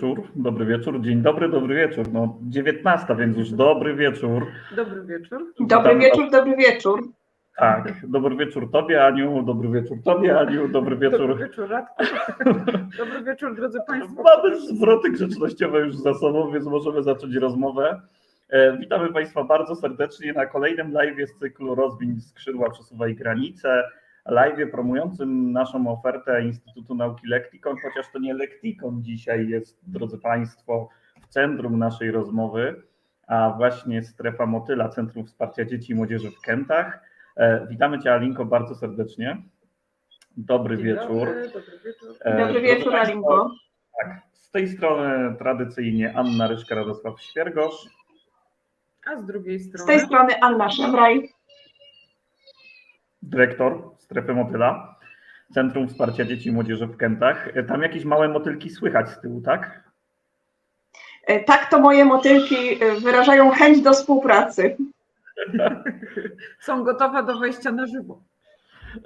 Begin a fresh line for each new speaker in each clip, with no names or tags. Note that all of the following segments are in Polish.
dobry wieczór, dobry wieczór, dzień dobry, dobry wieczór. No 19, więc już dobry wieczór.
Dobry wieczór.
Dobry wieczór, dobry wieczór.
Tak, dobry wieczór Tobie Aniu, dobry wieczór Tobie Aniu, dobry
Dobry
wieczór.
wieczór, Radku. Dobry wieczór, drodzy Państwo.
Mamy zwroty grzecznościowe już za sobą, więc możemy zacząć rozmowę. E, Witamy Państwa bardzo serdecznie na kolejnym live z cyklu Rozwiń skrzydła, przesuwaj granice. Live promującym naszą ofertę Instytutu Nauki Lektikon, chociaż to nie Lektikon dzisiaj jest, drodzy Państwo, w centrum naszej rozmowy, a właśnie strefa Motyla, Centrum Wsparcia Dzieci i Młodzieży w Kętach. E, Witamy Cię Alinko bardzo serdecznie. Dobry
Dzień
wieczór.
Dobry, dobry wieczór.
E,
Dobry wieczór,
Państwo,
Alinko.
tak, z tej strony tradycyjnie Anna Ryszka, Radosław Świergosz.
A z drugiej
Z
strony.
tej strony Anna Szemraj.
Dyrektor strefy Motyla, Centrum Wsparcia Dzieci i Młodzieży w Kętach. Tam jakieś małe motylki słychać z tyłu, tak?
E, Tak to moje motylki e, wyrażają chęć do współpracy.
Są gotowe do wejścia na żywo.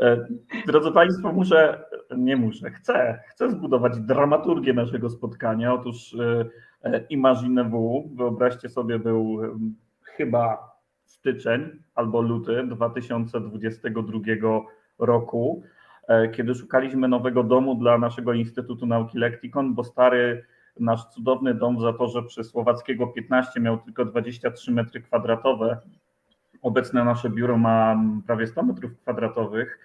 E, Drodzy Państwo, muszę, nie muszę, chcę, chcę zbudować dramaturgię naszego spotkania. Otóż e, e, Imagine W, wyobraźcie sobie, był chyba styczeń albo luty 2022 roku, e, kiedy szukaliśmy nowego domu dla naszego Instytutu Nauki Lektikon, bo stary nasz cudowny dom w Zatorze przy Słowackiego 15 miał tylko 23 metry kwadratowe. Obecne nasze biuro ma prawie 100 metrów kwadratowych.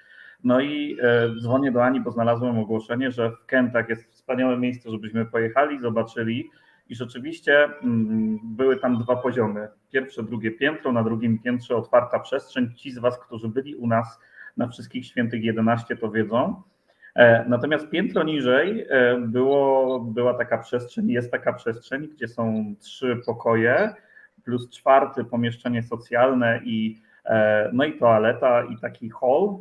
No i e, dzwonię do Ani, bo znalazłem ogłoszenie, że w Kętach jest wspaniałe miejsce, żebyśmy pojechali, zobaczyli. I rzeczywiście mm, były tam dwa poziomy. Pierwsze, drugie piętro, na drugim piętrze otwarta przestrzeń. Ci z Was, którzy byli u nas na Wszystkich Świętych 11, to wiedzą. E, Natomiast piętro niżej e, było, była taka przestrzeń, jest taka przestrzeń, gdzie są trzy pokoje, plus czwarte pomieszczenie socjalne i e, no i toaleta i taki hall,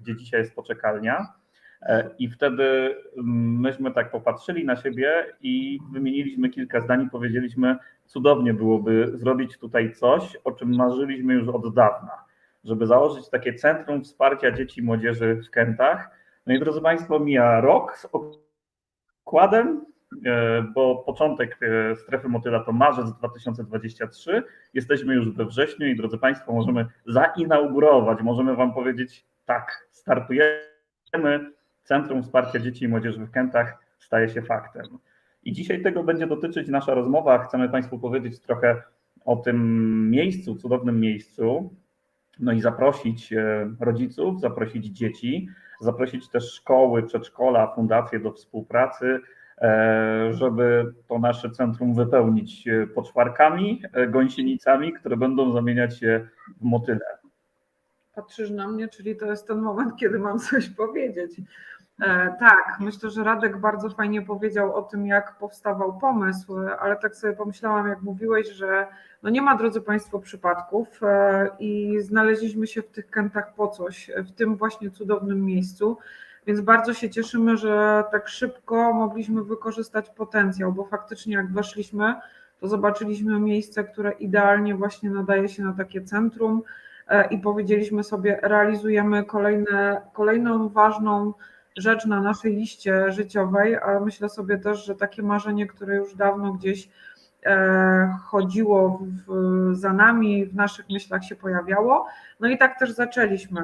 gdzie dzisiaj jest poczekalnia. E, I wtedy mm, myśmy tak popatrzyli na siebie i wymieniliśmy kilka zdań i powiedzieliśmy, cudownie byłoby zrobić tutaj coś, o czym marzyliśmy już od dawna, żeby założyć takie centrum wsparcia dzieci i młodzieży w Kętach. No i drodzy Państwo, mija rok z okładem, e, bo początek e, strefy motyla to marzec 2023. Jesteśmy już we wrześniu i drodzy Państwo, możemy zainaugurować, możemy Wam powiedzieć tak, startujemy. Centrum Wsparcia Dzieci i Młodzieży w Kętach staje się faktem. I dzisiaj tego będzie dotyczyć nasza rozmowa. Chcemy Państwu powiedzieć trochę o tym miejscu, cudownym miejscu, no i zaprosić e, rodziców, zaprosić dzieci, zaprosić też szkoły, przedszkola, fundacje do współpracy, e, żeby to nasze centrum wypełnić e, poczwarkami, gąsienicami, które będą zamieniać się w motyle.
Patrzysz na mnie, czyli to jest ten moment, kiedy mam coś powiedzieć. E, tak, myślę, że Radek bardzo fajnie powiedział o tym, jak powstawał pomysł, ale tak sobie pomyślałam, jak mówiłeś, że no nie ma, drodzy Państwo, przypadków e, i znaleźliśmy się w tych kętach po coś, w tym właśnie cudownym miejscu. Więc bardzo się cieszymy, że tak szybko mogliśmy wykorzystać potencjał, bo faktycznie jak weszliśmy, to zobaczyliśmy miejsce, które idealnie właśnie nadaje się na takie centrum e, i powiedzieliśmy sobie, realizujemy kolejne, kolejną ważną rzecz na naszej liście życiowej, ale myślę sobie też, że takie marzenie, które już dawno gdzieś e, chodziło w, za nami, w naszych myślach się pojawiało. No i tak też zaczęliśmy.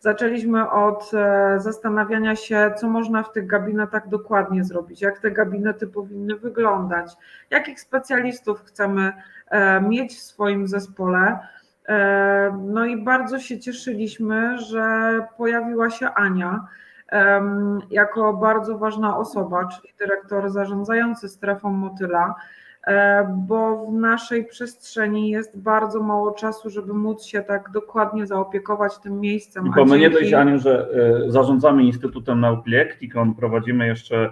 Zaczęliśmy od e, zastanawiania się, co można w tych gabinetach dokładnie zrobić, jak te gabinety powinny wyglądać, jakich specjalistów chcemy e, mieć w swoim zespole. E, No i bardzo się cieszyliśmy, że pojawiła się Ania jako bardzo ważna osoba, czyli dyrektor zarządzający strefą motyla, e, bo w naszej przestrzeni jest bardzo mało czasu, żeby móc się tak dokładnie zaopiekować tym miejscem.
Bo my nie
dzięki-
dość, Aniu, że e, zarządzamy Instytutem Nauki Lektikon, prowadzimy jeszcze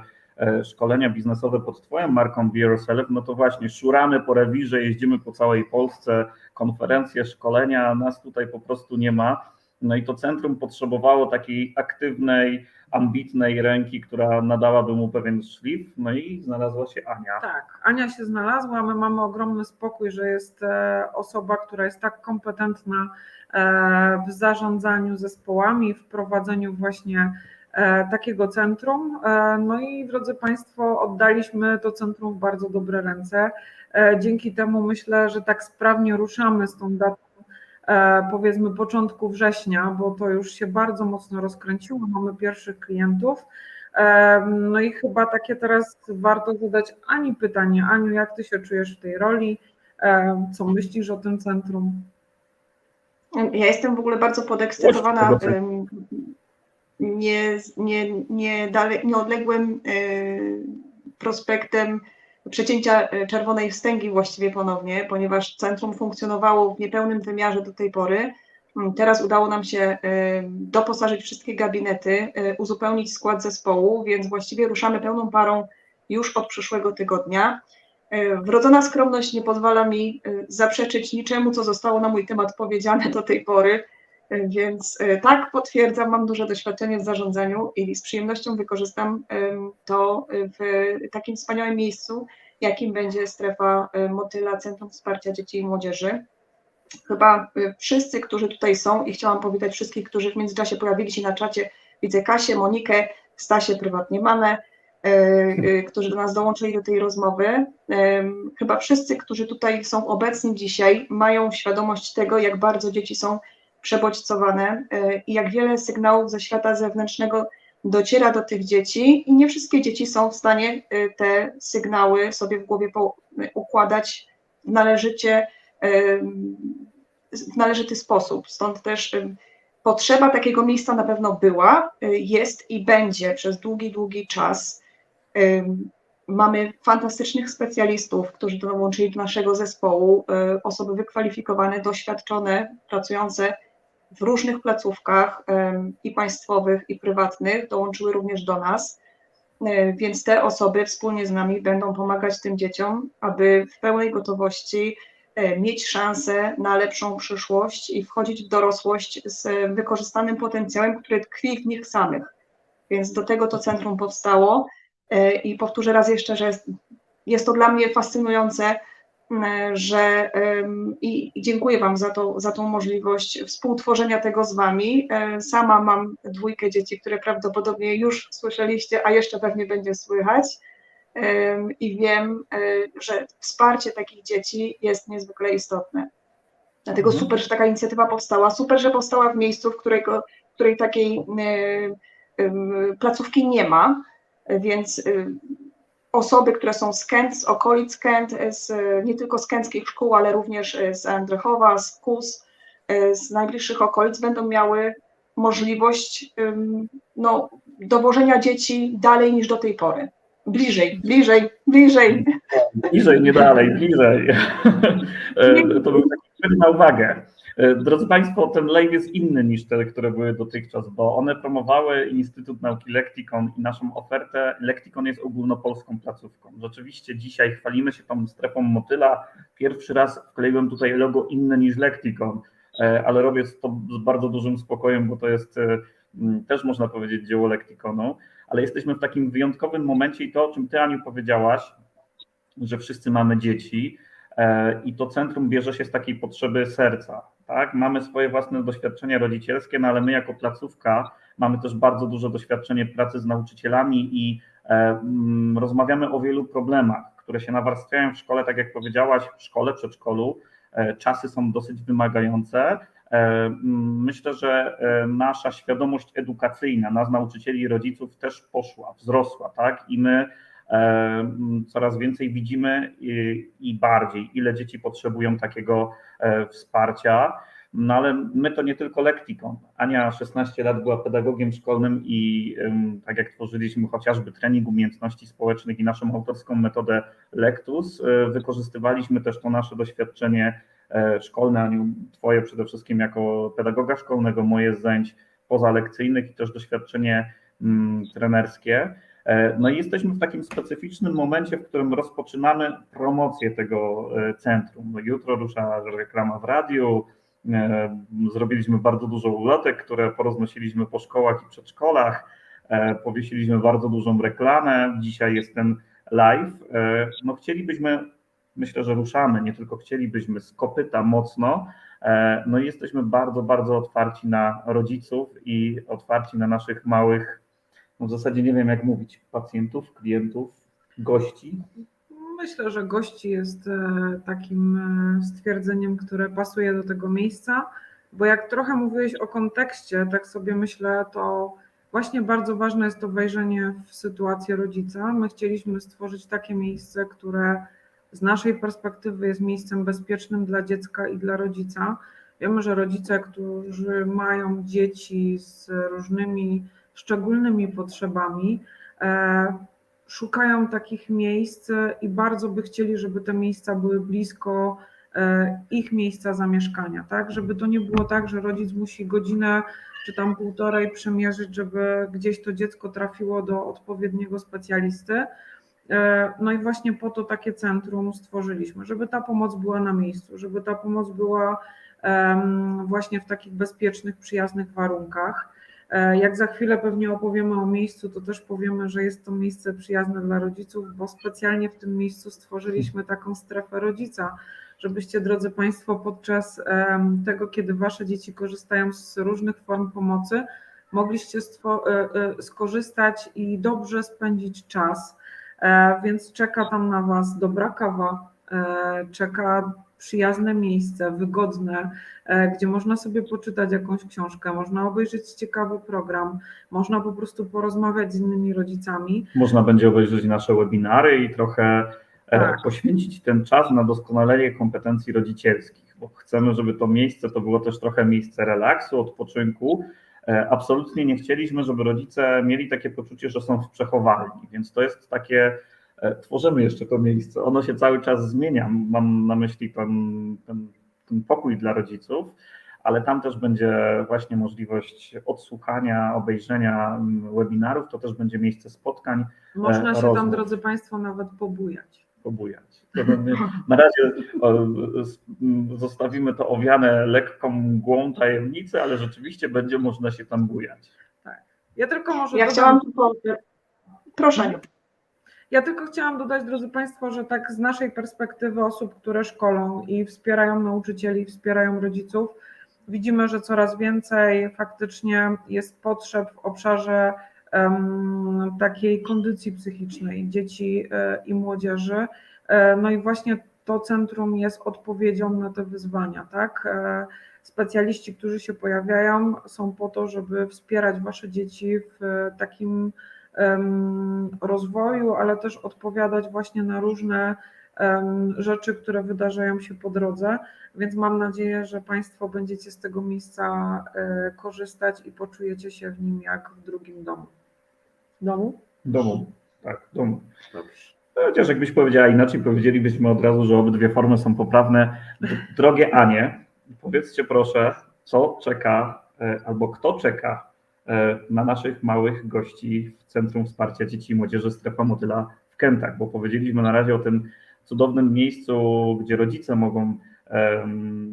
szkolenia biznesowe pod Twoją marką Be Yourself, no to właśnie szuramy po rewirze, jeździmy po całej Polsce, konferencje, szkolenia, nas tutaj po prostu nie ma. No i to centrum potrzebowało takiej aktywnej, ambitnej ręki, która nadałaby mu pewien szlif, no i znalazła się Ania.
Tak, Ania się znalazła. My mamy ogromny spokój, że jest e, osoba, która jest tak kompetentna e, w zarządzaniu zespołami, w prowadzeniu właśnie e, takiego centrum. E, No i drodzy Państwo, oddaliśmy to centrum w bardzo dobre ręce. E, Dzięki temu myślę, że tak sprawnie ruszamy z tą datą e, powiedzmy początku września, bo to już się bardzo mocno rozkręciło, mamy pierwszych klientów. E, No i chyba takie teraz warto zadać Ani pytanie. Aniu, jak Ty się czujesz w tej roli? E, Co myślisz o tym centrum?
Ja jestem w ogóle bardzo podekscytowana nie, nie, nie dale, nieodległym e, prospektem przecięcia e, czerwonej wstęgi właściwie ponownie, ponieważ centrum funkcjonowało w niepełnym wymiarze do tej pory. Mm, Teraz udało nam się e, doposażyć wszystkie gabinety, uzupełnić skład zespołu, więc właściwie ruszamy pełną parą już od przyszłego tygodnia. Wrodzona skromność nie pozwala mi zaprzeczyć niczemu, co zostało na mój temat powiedziane do tej pory, więc e, tak, potwierdzam, mam duże doświadczenie w zarządzaniu i z przyjemnością wykorzystam to w takim wspaniałym miejscu, jakim będzie strefa e, Motyla Centrum Wsparcia Dzieci i Młodzieży. Chyba e, wszyscy, którzy tutaj są i chciałam powitać wszystkich, którzy w międzyczasie pojawili się na czacie, widzę Kasię, Monikę, Stasię, prywatnie mamę, którzy do nas dołączyli do tej rozmowy. Chyba wszyscy, którzy tutaj są obecni dzisiaj, mają świadomość tego, jak bardzo dzieci są przebodźcowane e, i jak wiele sygnałów ze świata zewnętrznego dociera do tych dzieci i nie wszystkie dzieci są w stanie e, te sygnały sobie w głowie po- układać należycie w należyty sposób. Stąd też potrzeba takiego miejsca na pewno była, jest i będzie przez długi, długi czas. Mamy fantastycznych specjalistów, którzy dołączyli do naszego zespołu, osoby wykwalifikowane, doświadczone, pracujące w różnych placówkach i państwowych, i prywatnych, dołączyły również do nas. Y, Więc te osoby wspólnie z nami będą pomagać tym dzieciom, aby w pełnej gotowości e, mieć szansę na lepszą przyszłość i wchodzić w dorosłość z wykorzystanym potencjałem, który tkwi w nich samych. Więc do tego to centrum powstało E, i powtórzę raz jeszcze, że jest, jest to dla mnie fascynujące, że em, i dziękuję Wam za, to, za tą możliwość współtworzenia tego z Wami. E, Sama mam dwójkę dzieci, które prawdopodobnie już słyszeliście, a jeszcze pewnie będzie słychać. I wiem, e, że wsparcie takich dzieci jest niezwykle istotne. Dlatego
Mhm.
super, że taka inicjatywa powstała. Super, że powstała w miejscu, w którego, w której takiej e, placówki nie ma, więc osoby, które są z Kęt, z okolic Kęt, z, nie tylko z kęckich szkół, ale również y, z Andrychowa, z Kus, y, z najbliższych okolic będą miały możliwość no, dowożenia dzieci dalej niż do tej pory. Bliżej, bliżej, bliżej.
Bliżej, nie dalej, bliżej. E, to był taki na uwagę. E, Drodzy Państwo, ten live jest inny niż te, które były dotychczas, bo one promowały Instytut Nauki Lektikon i naszą ofertę. Lektikon jest ogólnopolską placówką. Rzeczywiście dzisiaj chwalimy się tą strefą motyla. Pierwszy raz wkleiłem tutaj logo inne niż Lektikon, e, ale robię to z bardzo dużym spokojem, bo to jest e, też można powiedzieć dzieło Lektikonu, ale jesteśmy w takim wyjątkowym momencie i to, o czym Ty, Aniu, powiedziałaś, że wszyscy mamy dzieci i to centrum bierze się z takiej potrzeby serca. Tak? Mamy swoje własne doświadczenia rodzicielskie, no ale my jako placówka mamy też bardzo duże doświadczenie pracy z nauczycielami i e, mm, rozmawiamy o wielu problemach, które się nawarstwiają w szkole, tak jak powiedziałaś, w szkole, przedszkolu. E, czasy są dosyć wymagające. E, mm, Myślę, że nasza świadomość edukacyjna, nas nauczycieli i rodziców też poszła, wzrosła, tak? I my coraz więcej widzimy i, bardziej, ile dzieci potrzebują takiego e, wsparcia. No ale my to nie tylko lektikon. Ania 16 lat była pedagogiem szkolnym i tak jak tworzyliśmy chociażby trening umiejętności społecznych i naszą autorską metodę Lektus, y, wykorzystywaliśmy też to nasze doświadczenie e, szkolne, Aniu, twoje przede wszystkim jako pedagoga szkolnego, moje z zajęć pozalekcyjnych i też doświadczenie mm, trenerskie. E, No i jesteśmy w takim specyficznym momencie, w którym rozpoczynamy promocję tego e, centrum. No Jutro rusza reklama w radiu, e, zrobiliśmy bardzo dużo ulotek, które poroznosiliśmy po szkołach i przedszkolach, powiesiliśmy bardzo dużą reklamę, dzisiaj jest ten live. No chcielibyśmy, myślę, że ruszamy, nie tylko chcielibyśmy z kopyta mocno, no i jesteśmy bardzo, bardzo otwarci na rodziców i otwarci na naszych małych w zasadzie nie wiem jak mówić, pacjentów, klientów, gości.
Myślę, że gości jest e, takim e, stwierdzeniem, które pasuje do tego miejsca, bo jak trochę mówiłeś o kontekście, tak sobie myślę, to właśnie bardzo ważne jest to wejrzenie w sytuację rodzica. My chcieliśmy stworzyć takie miejsce, które z naszej perspektywy jest miejscem bezpiecznym dla dziecka i dla rodzica. Wiemy, że rodzice, którzy mają dzieci z różnymi szczególnymi potrzebami, e, szukają takich miejsc i bardzo by chcieli, żeby te miejsca były blisko e, ich miejsca zamieszkania, tak? Żeby to nie było tak, że rodzic musi godzinę czy tam półtorej przemierzyć, żeby gdzieś to dziecko trafiło do odpowiedniego specjalisty. E, No i właśnie po to takie centrum stworzyliśmy, żeby ta pomoc była na miejscu, żeby ta pomoc była właśnie w takich bezpiecznych, przyjaznych warunkach. E, Jak za chwilę pewnie opowiemy o miejscu, to też powiemy, że jest to miejsce przyjazne dla rodziców, bo specjalnie w tym miejscu stworzyliśmy taką strefę rodzica, żebyście, drodzy Państwo, podczas tego, kiedy Wasze dzieci korzystają z różnych form pomocy, mogliście e, e, skorzystać i dobrze spędzić czas. Więc czeka tam na Was dobra kawa, czeka przyjazne miejsce, wygodne, e, gdzie można sobie poczytać jakąś książkę, można obejrzeć ciekawy program, można po prostu porozmawiać z innymi rodzicami.
Można będzie obejrzeć nasze webinary i trochę e,
Tak.
poświęcić ten czas na doskonalenie kompetencji rodzicielskich, bo chcemy, żeby to miejsce to było też trochę miejsce relaksu, odpoczynku. E, Absolutnie nie chcieliśmy, żeby rodzice mieli takie poczucie, że są w przechowalni, więc to jest takie, tworzymy jeszcze to miejsce, ono się cały czas zmienia, mam na myśli ten, ten, ten pokój dla rodziców, ale tam też będzie właśnie możliwość odsłuchania, obejrzenia mm, webinarów, to też będzie miejsce spotkań,
Można się
rozmów.
tam, drodzy Państwo, nawet pobujać.
pobujać. Na razie zostawimy to owiane lekką mgłą tajemnicy, ale rzeczywiście będzie można się tam bujać.
Ja tylko może
Ja
dodam-
chciałam tylko... Proszę, Aniu.
Ja tylko chciałam dodać, drodzy Państwo, że tak z naszej perspektywy osób, które szkolą i wspierają nauczycieli, wspierają rodziców, widzimy, że coraz więcej faktycznie jest potrzeb w obszarze em, takiej kondycji psychicznej dzieci e, i młodzieży. E, no i właśnie to centrum jest odpowiedzią na te wyzwania, tak? E, Specjaliści, którzy się pojawiają, są po to, żeby wspierać Wasze dzieci w takim rozwoju, ale też odpowiadać właśnie na różne rzeczy, które wydarzają się po drodze. Więc mam nadzieję, że Państwo będziecie z tego miejsca e, korzystać i poczujecie się w nim jak w drugim domu. Domu?
Domu, tak, domu. Chociaż jakbyś powiedziała inaczej, powiedzielibyśmy od razu, że obydwie formy są poprawne. Drogie Anie, powiedzcie proszę, co czeka e, albo kto czeka na naszych małych gości w Centrum Wsparcia Dzieci i Młodzieży Strefa Motyla w Kętach, bo powiedzieliśmy na razie o tym cudownym miejscu, gdzie rodzice mogą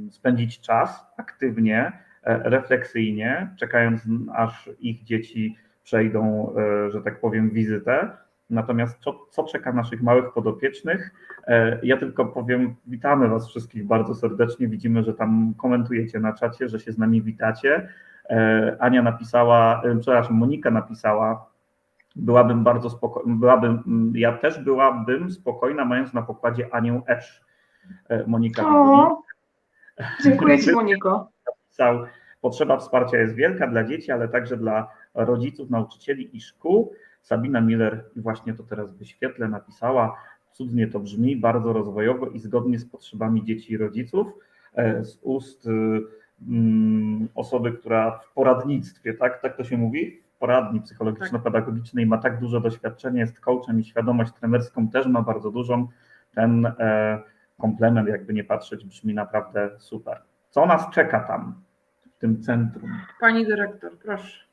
spędzić czas aktywnie, e, refleksyjnie, czekając aż ich dzieci przejdą, e, że tak powiem, wizytę. Natomiast co, co czeka naszych małych podopiecznych? E, Ja tylko powiem, witamy Was wszystkich bardzo serdecznie. Widzimy, że tam komentujecie na czacie, że się z nami witacie. E, Ania napisała, e, przepraszam, Monika napisała, byłabym bardzo spokojna, byłabym, mm, ja też byłabym spokojna, mając na pokładzie Anię Esz. E, Monika
O, dziękuję Ci, Moniko.
napisał, potrzeba wsparcia jest wielka dla dzieci, ale także dla rodziców, nauczycieli i szkół. Sabina Miller właśnie to teraz wyświetlę, napisała, cudnie to brzmi, bardzo rozwojowo i zgodnie z potrzebami dzieci i rodziców, z ust y, osoby, która w poradnictwie, tak, tak to się mówi? W poradni psychologiczno-pedagogicznej ma tak duże doświadczenie, jest coachem i świadomość trenerską też ma bardzo dużą. Ten e, komplement, jakby nie patrzeć, brzmi naprawdę super. Co nas czeka tam, w tym centrum?
Pani dyrektor, proszę.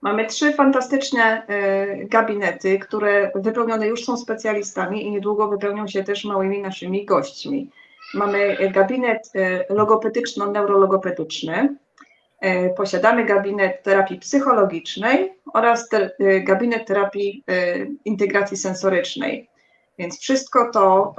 Mamy trzy fantastyczne e, gabinety, które wypełnione już są specjalistami i niedługo wypełnią się też małymi naszymi gośćmi. Mamy gabinet e, logopedyczno-neurologopedyczny, e, posiadamy gabinet terapii psychologicznej oraz e, gabinet terapii integracji sensorycznej. Więc wszystko to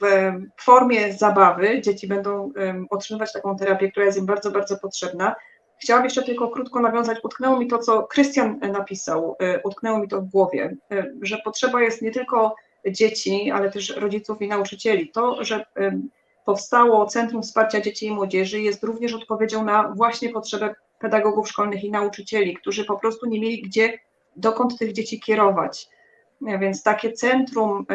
w formie zabawy dzieci będą otrzymywać taką terapię, która jest im bardzo, bardzo potrzebna. Chciałam jeszcze tylko krótko nawiązać, utknęło mi to, co Krystian napisał, utknęło mi to w głowie, że potrzeba jest nie tylko dzieci, ale też rodziców i nauczycieli. To, że e, powstało Centrum Wsparcia Dzieci i Młodzieży jest również odpowiedzią na właśnie potrzebę pedagogów szkolnych i nauczycieli, którzy po prostu nie mieli gdzie, dokąd tych dzieci kierować. Nie, Więc takie centrum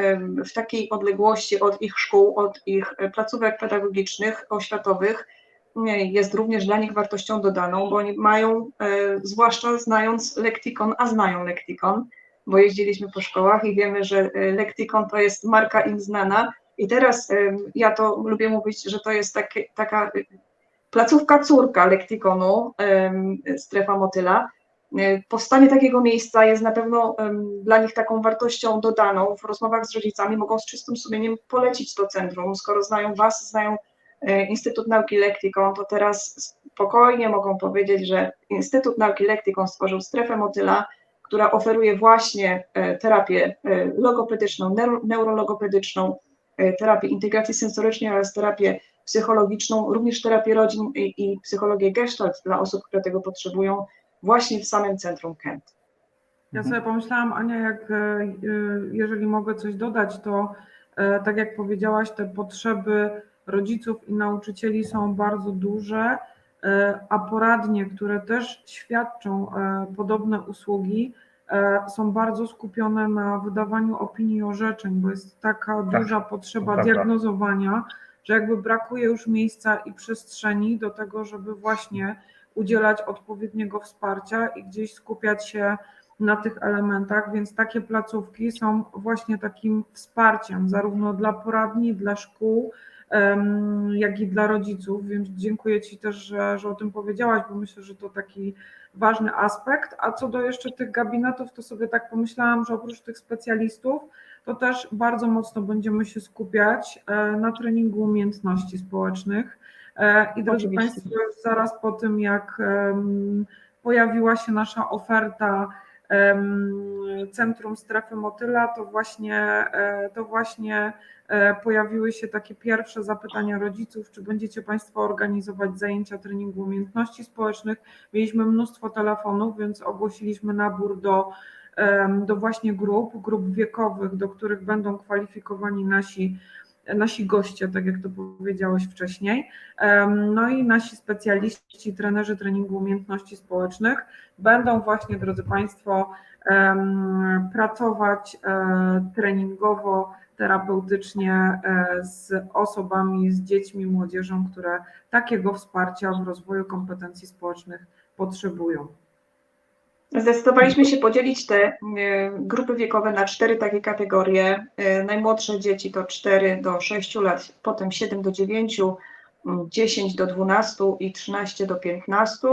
w takiej odległości od ich szkół, od ich e, placówek pedagogicznych, oświatowych, jest również dla nich wartością dodaną, bo oni mają, e, zwłaszcza znając lektikon, a znają lektikon, bo jeździliśmy po szkołach i wiemy, że e, lektikon to jest marka im znana. I teraz ja to lubię mówić, że to jest takie, taka e, placówka córka lektikonu, strefa motyla. E, Powstanie takiego miejsca jest na pewno dla nich taką wartością dodaną. W rozmowach z rodzicami mogą z czystym sumieniem polecić to centrum. Skoro znają Was, znają Instytut Nauki Lektikon, to teraz spokojnie mogą powiedzieć, że Instytut Nauki Lektikon stworzył strefę motyla, która oferuje właśnie e, terapię e, logopedyczną, neuro- neurologopedyczną, e, terapię integracji sensorycznej oraz terapię psychologiczną, również terapię rodzin i, i psychologię gestalt dla osób, które tego potrzebują, właśnie w samym centrum Kent.
Ja sobie pomyślałam, Ania, jak jeżeli mogę coś dodać, to tak jak powiedziałaś, te potrzeby rodziców i nauczycieli są bardzo duże, a poradnie, które też świadczą podobne usługi, są bardzo skupione na wydawaniu opinii orzeczeń, bo jest taka
Tak,
duża potrzeba diagnozowania, że jakby brakuje już miejsca i przestrzeni do tego, żeby właśnie udzielać odpowiedniego wsparcia i gdzieś skupiać się na tych elementach, więc takie placówki są właśnie takim wsparciem zarówno dla poradni, dla szkół, jak i dla rodziców, więc dziękuję Ci też, że, że o tym powiedziałaś, bo myślę, że to taki ważny aspekt. A co do jeszcze tych gabinetów, to sobie tak pomyślałam, że oprócz tych specjalistów, to też bardzo mocno będziemy się skupiać e, na treningu umiejętności społecznych. E, I drodzy
Oczywiście.
Państwo, zaraz po tym, jak pojawiła się nasza oferta Centrum Strefy Motyla, to właśnie, e, to właśnie e, pojawiły się takie pierwsze zapytania rodziców, czy będziecie Państwo organizować zajęcia treningu umiejętności społecznych. Mieliśmy mnóstwo telefonów, więc ogłosiliśmy nabór do, do właśnie grup, grup wiekowych, do których będą kwalifikowani nasi nasi goście, tak jak to powiedziałeś wcześniej, no i nasi specjaliści, trenerzy treningu umiejętności społecznych będą właśnie, drodzy Państwo, pracować e, treningowo, terapeutycznie e, z osobami, z dziećmi, młodzieżą, które takiego wsparcia w rozwoju kompetencji społecznych potrzebują.
Zdecydowaliśmy się podzielić te e, grupy wiekowe na cztery takie kategorie. E, Najmłodsze dzieci to 4 do 6 lat, potem 7 do 9, mm, 10 do 12 i 13 do 15.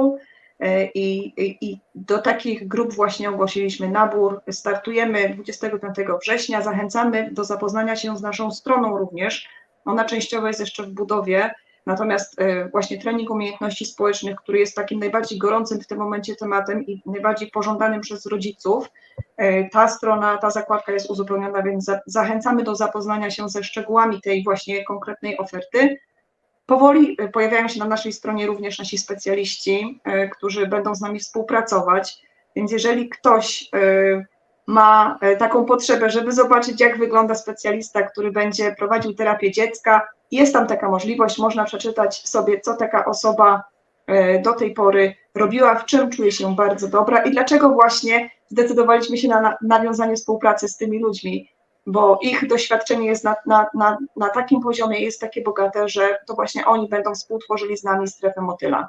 E, I, i, I do takich grup właśnie ogłosiliśmy nabór. Startujemy 25 września. Zachęcamy do zapoznania się z naszą stroną również. Ona częściowo jest jeszcze w budowie. Natomiast e, właśnie trening umiejętności społecznych, który jest takim najbardziej gorącym w tym momencie tematem i najbardziej pożądanym przez rodziców, e, ta strona, ta zakładka jest uzupełniona, więc za- zachęcamy do zapoznania się ze szczegółami tej właśnie konkretnej oferty. Powoli e, pojawiają się na naszej stronie również nasi specjaliści, którzy będą z nami współpracować, więc jeżeli ktoś ma e, taką potrzebę, żeby zobaczyć, jak wygląda specjalista, który będzie prowadził terapię dziecka, jest tam taka możliwość, można przeczytać sobie, co taka osoba e, do tej pory robiła, w czym czuje się bardzo dobra i dlaczego właśnie zdecydowaliśmy się na, na nawiązanie współpracy z tymi ludźmi, bo ich doświadczenie jest na, na, na, na takim poziomie, jest takie bogate, że to właśnie oni będą współtworzyli z nami strefę motyla.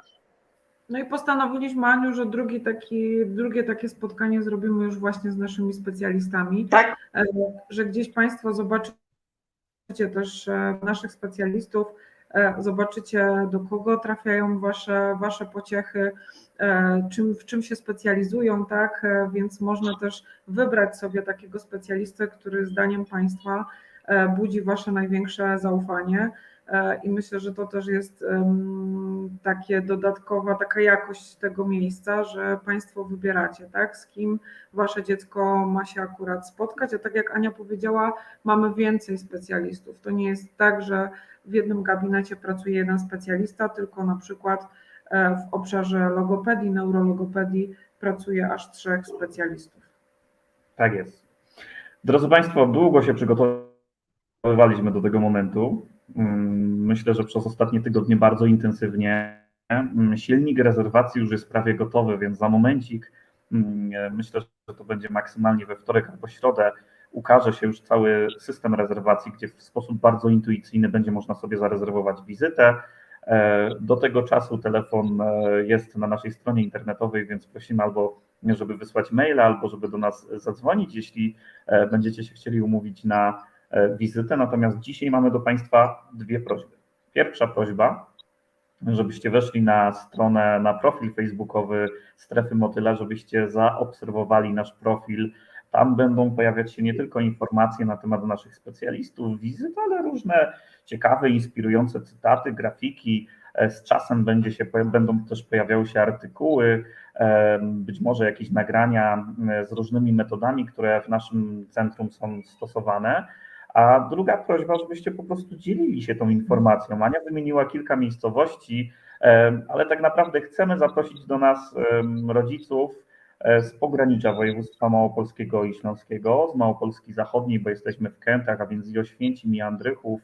No i postanowiliśmy, Aniu, że drugi taki, drugie takie spotkanie zrobimy już właśnie z naszymi specjalistami.
Tak?
E, że gdzieś Państwo zobaczycie też e, naszych specjalistów, e, zobaczycie do kogo trafiają Wasze, wasze pociechy, czym, w czym się specjalizują, tak, więc można też wybrać sobie takiego specjalistę, który zdaniem Państwa budzi Wasze największe zaufanie. E, I myślę, że to też jest takie dodatkowa, taka jakość tego miejsca, że Państwo wybieracie, tak, z kim Wasze dziecko ma się akurat spotkać. A tak jak Ania powiedziała, mamy więcej specjalistów. To nie jest tak, że w jednym gabinecie pracuje jeden specjalista, tylko na przykład E, W obszarze logopedii, neurologopedii pracuje aż trzech specjalistów.
Tak jest. Drodzy Państwo, długo się przygotowywaliśmy do tego momentu. Mm, Myślę, że przez ostatnie tygodnie bardzo intensywnie. Mm, Silnik rezerwacji już jest prawie gotowy, więc za momencik, mm, myślę, że to będzie maksymalnie we wtorek albo środę, ukaże się już cały system rezerwacji, gdzie w sposób bardzo intuicyjny będzie można sobie zarezerwować wizytę. E, Do tego czasu telefon e, jest na naszej stronie internetowej, więc prosimy albo, żeby wysłać maila, albo żeby do nas zadzwonić, jeśli e, będziecie się chcieli umówić na e, wizytę. Natomiast dzisiaj mamy do Państwa dwie prośby. Pierwsza prośba, żebyście weszli na stronę, na profil facebookowy Strefy Motyla, żebyście zaobserwowali nasz profil. Tam będą pojawiać się nie tylko informacje na temat naszych specjalistów, wizyt, ale różne ciekawe, inspirujące cytaty, grafiki. E, Z czasem będzie się, będą też pojawiały się artykuły, e, być może jakieś nagrania e, z różnymi metodami, które w naszym centrum są stosowane. A druga prośba, żebyście po prostu dzielili się tą informacją. Ania wymieniła kilka miejscowości, e, ale tak naprawdę chcemy zaprosić do nas rodziców e, z pogranicza województwa małopolskiego i śląskiego, z Małopolski Zachodniej, bo jesteśmy w Kętach, a więc i Oświęcim, i Andrychów,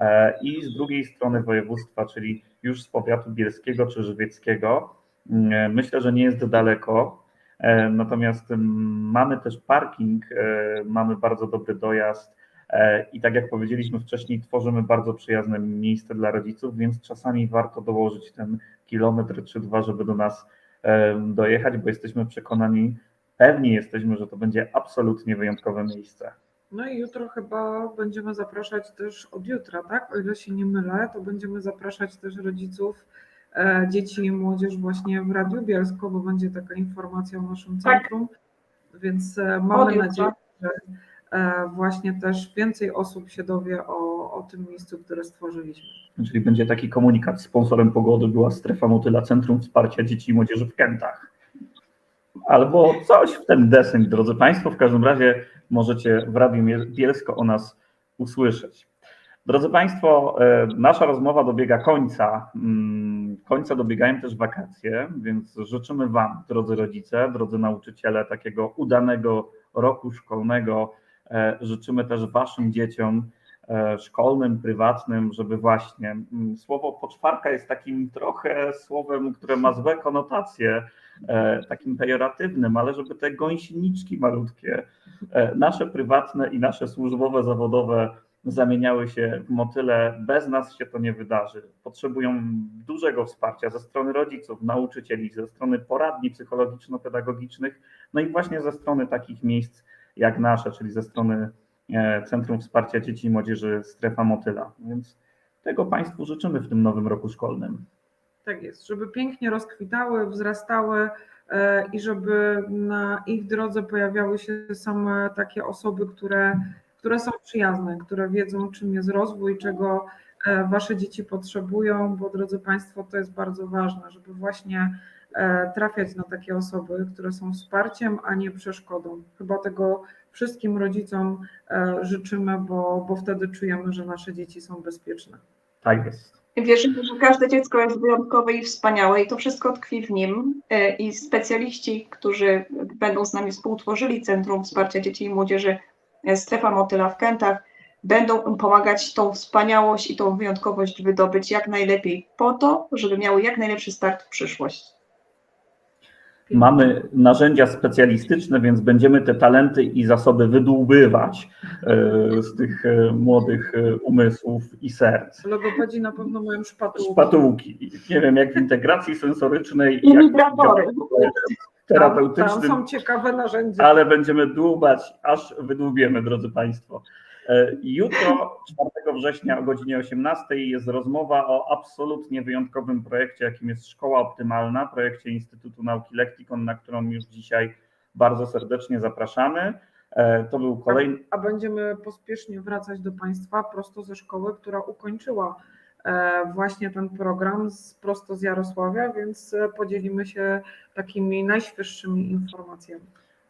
e, i z drugiej strony województwa, czyli już z powiatu bielskiego czy żywieckiego. Mm, Myślę, że nie jest daleko. E, Natomiast mm, mamy też parking, e, mamy bardzo dobry dojazd e, i tak jak powiedzieliśmy wcześniej, tworzymy bardzo przyjazne miejsce dla rodziców, więc czasami warto dołożyć ten kilometr czy dwa, żeby do nas e, dojechać, bo jesteśmy przekonani, pewni jesteśmy, że to będzie absolutnie wyjątkowe miejsce.
No i jutro chyba będziemy zapraszać też od jutra, tak? O ile się nie mylę, to będziemy zapraszać też rodziców e, dzieci i młodzież właśnie w Radiu Bielsko, bo będzie taka informacja w naszym
Tak.
centrum. Więc e, mamy nadzieję, że e, właśnie też więcej osób się dowie o, o tym miejscu, które stworzyliśmy.
Czyli będzie taki komunikat, sponsorem pogody była strefa motyla Centrum Wsparcia Dzieci i Młodzieży w Kętach. Albo coś w ten deseń, drodzy Państwo. W każdym razie możecie w Radiu Bielsko o nas usłyszeć. Drodzy Państwo, e, nasza rozmowa dobiega końca. Mm, Końca dobiegają też wakacje, więc życzymy Wam, drodzy rodzice, drodzy nauczyciele, takiego udanego roku szkolnego. E, Życzymy też Waszym dzieciom e, szkolnym, prywatnym, żeby właśnie mm, słowo poczwarka jest takim trochę słowem, które ma złe konotacje, e, takim pejoratywnym, ale żeby te gąsieniczki malutkie, nasze prywatne i nasze służbowe, zawodowe zamieniały się w motyle. Bez nas się to nie wydarzy. Potrzebują dużego wsparcia ze strony rodziców, nauczycieli, ze strony poradni psychologiczno-pedagogicznych, no i właśnie ze strony takich miejsc jak nasze, czyli ze strony e, Centrum Wsparcia Dzieci i Młodzieży Strefa Motyla. Więc tego Państwu życzymy w tym nowym roku szkolnym.
Tak jest, żeby pięknie rozkwitały, wzrastały e, i żeby na ich drodze pojawiały się same takie osoby, które, które są przyjazne, które wiedzą, czym jest rozwój, czego e, Wasze dzieci potrzebują, bo drodzy Państwo, to jest bardzo ważne, żeby właśnie trafiać na takie osoby, które są wsparciem, a nie przeszkodą. Chyba tego wszystkim rodzicom e, życzymy, bo, bo wtedy czujemy, że nasze dzieci są bezpieczne.
Tak jest.
Wierzymy, że każde dziecko jest wyjątkowe i wspaniałe i to wszystko tkwi w nim. E, I specjaliści, którzy będą z nami współtworzyli Centrum Wsparcia Dzieci i Młodzieży e, Strefa Motyla w Kętach, będą im pomagać tą wspaniałość i tą wyjątkowość wydobyć jak najlepiej po to, żeby miały jak najlepszy start w przyszłość.
Mamy narzędzia specjalistyczne, więc będziemy te talenty i zasoby wydłubywać e, z tych e, młodych e, umysłów i serc.
Logopedzi na pewno mają szpatułki.
Szpatułki. Nie wiem, jak w integracji sensorycznej i jak w
wibratory.
Tam, tam są ciekawe narzędzia.
ale będziemy dłubać, aż wydłubiemy, drodzy Państwo. E, Jutro, 4 września o godzinie 18 jest rozmowa o absolutnie wyjątkowym projekcie, jakim jest Szkoła Optymalna, projekcie Instytutu Nauki Lektikon, na którą już dzisiaj bardzo serdecznie zapraszamy. E, To był kolejny,
A będziemy pospiesznie wracać do Państwa prosto ze szkoły, która ukończyła e, właśnie ten program z, prosto z Jarosławia, więc podzielimy się takimi najświeższymi informacjami.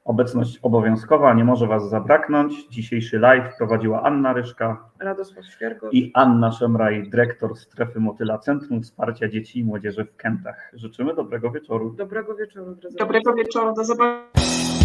Obecność obowiązkowa, nie może Was zabraknąć. Dzisiejszy live prowadziła Anna Ryszka
Radosław Świergo.
i Anna Szemraj, dyrektor Strefy Motyla Centrum Wsparcia Dzieci i Młodzieży w Kętach. Życzymy dobrego wieczoru.
Dobrego wieczoru,
Dobrego wieczoru, do zobaczenia.